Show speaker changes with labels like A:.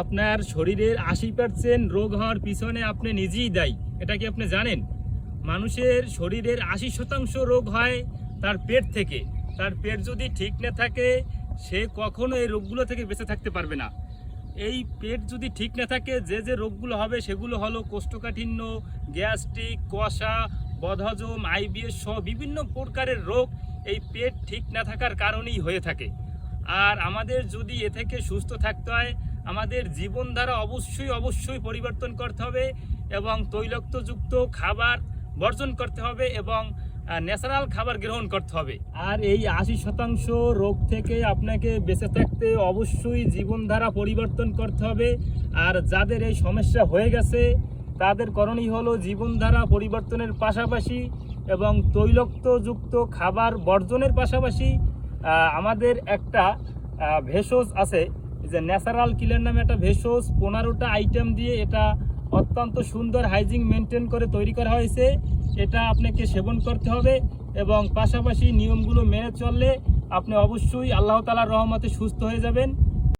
A: আপনার শরীরের আশি পার্সেন্ট রোগ হওয়ার পিছনে আপনি নিজেই দায়ী। এটা কি আপনি জানেন? মানুষের শরীরের আশি শতাংশ রোগ হয় তার পেট থেকে। তার পেট যদি ঠিক না থাকে, সে কখনো এই রোগগুলো থেকে বেঁচে থাকতে পারবে না। এই পেট যদি ঠিক না থাকে, যে যে রোগগুলো হবে, সেগুলো হলো কোষ্ঠকাঠিন্য, গ্যাস্ট্রিক কষা বদহজম, আইবিএস সহ বিভিন্ন প্রকারের রোগ। এই পেট ঠিক না থাকার কারণেই হয়ে থাকে। আর আমাদের যদি এ থেকে সুস্থ থাকতে হয়, আমাদের জীবনধারা অবশ্যই অবশ্যই পরিবর্তন করতে হবে এবং তৈলাক্তযুক্ত খাবার বর্জন করতে হবে এবং ন্যাচারাল খাবার গ্রহণ করতে হবে। আর এই আশি শতাংশ রোগ থেকে আপনাকে বেঁচে থাকতে অবশ্যই জীবনধারা পরিবর্তন করতে হবে। আর যাদের এই সমস্যা হয়ে গেছে, তাদের করণীয় হলো জীবনধারা পরিবর্তনের পাশাপাশি এবং তৈলক্তযুক্ত খাবার বর্জনের পাশাপাশি আমাদের একটা ভেষজ আছে যে ন্যাচারাল কিলের নামে একটা ভেষজ, পনেরোটা আইটেম দিয়ে এটা অত্যন্ত সুন্দর হাইজিন মেনটেন করে তৈরি করা হয়েছে। এটা আপনাকে সেবন করতে হবে এবং পাশাপাশি নিয়মগুলো মেনে চললে আপনি অবশ্যই আল্লাহ তালার রহমতে সুস্থ হয়ে যাবেন।